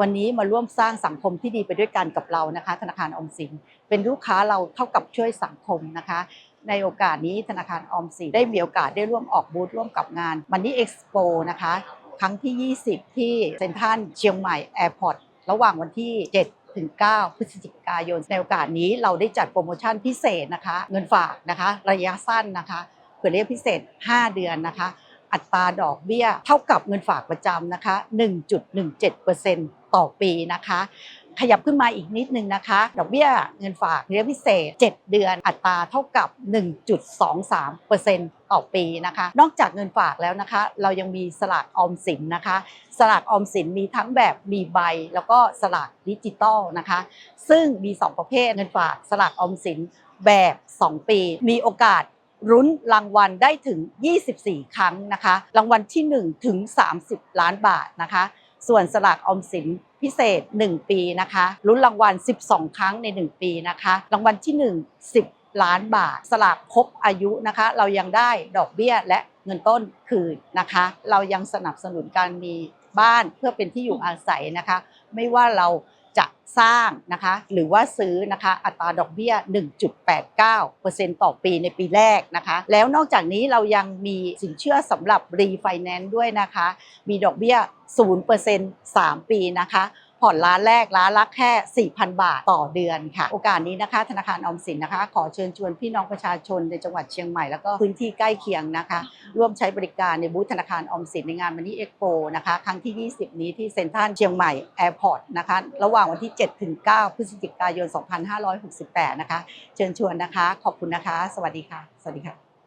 วันนี้มาร่วมสร้างสังคมที่ดีไปด้วยกันกับเรานะคะ ธนาคารออมสิน เป็นลูกค้าเราเท่ากับช่วยสังคมนะคะ ในโอกาสนี้ธนาคารออมสินได้มีโอกาสได้ร่วมออกบูธร่วมกับงานมันนี่เอ็กซ์โปนะคะครั้งที่ 20 ที่เซ็นทรัลเชียงใหม่แอร์พอร์ตระหว่างวันที่ 7ถึง 9 พฤศจิกายน ในโอกาสนี้เราได้จัดโปรโมชั่นพิเศษนะคะ เงินฝากนะคะ ระยะสั้นนะคะเผื่อเรียกพิเศษ 5 เดือนนะคะ อัตราดอกเบี้ยเท่ากับเงินฝากประจำนะคะ 1.17% ต่อปีนะคะขยับขึ้นมาอีกนิดนึงนะคะ ดอกเบี้ยเงินฝากระยะพิเศษ 7 เดือนอัตราเท่ากับ 1.23%ต่อปีนะคะ นอกจากเงินฝากแล้วนะคะ เรายังมีสลากออมสินนะคะ สลากออมสินมีทั้งแบบมีใบ แล้วก็สลากดิจิตอลนะคะ ซึ่งมี 2 ประเภทเงินฝากสลากออมสินแบบ 2 ปี มีโอกาสรุ้นรางวัลได้ถึง 24 ครั้งนะคะ รางวัลที่ 1 ถึง 30 ล้านบาทนะคะ ส่วนสลากออมสินพิเศษ 1 ปีนะคะลุ้นรางวัล 12 ครั้งใน 1 ปีนะคะ รางวัลที่ 1 10 ล้านบาท สลากครบอายุนะคะ เรายังได้ดอกเบี้ยและเงินต้นคืนนะคะ เรายังสนับสนุนการมีบ้านเพื่อเป็นที่อยู่อาศัยนะคะ ไม่ว่าเรา จะสร้างนะคะหรือว่าซื้อนะคะอัตราดอกเบี้ย 1.89%ต่อปีในปีแรกนะคะ แล้วนอกจากนี้เรายังมีสินเชื่อสำหรับรีไฟแนนซ์ด้วยนะคะ มีดอกเบี้ย 0% 3 ปีนะคะ ผ่อนล้านแรกล้านละแค่ 4,000 บาทต่อเดือนค่ะ โอกาสนี้นะคะ ธนาคารออมสินนะคะ ขอเชิญชวนพี่น้องประชาชนในจังหวัดเชียงใหม่แล้วก็พื้นที่ใกล้เคียงนะคะ ร่วมใช้บริการในบูธธนาคารออมสินในงานมันนี่เอ็กโปนะคะ ครั้งที่ 20 นี้ที่เซ็นทรัลเชียงใหม่แอร์พอร์ตนะคะ ระหว่างวันที่ 7 ถึง 9 พฤศจิกายน 2568 นะคะ เชิญชวนนะคะ ขอบคุณนะคะ สวัสดีค่ะ สวัสดีค่ะ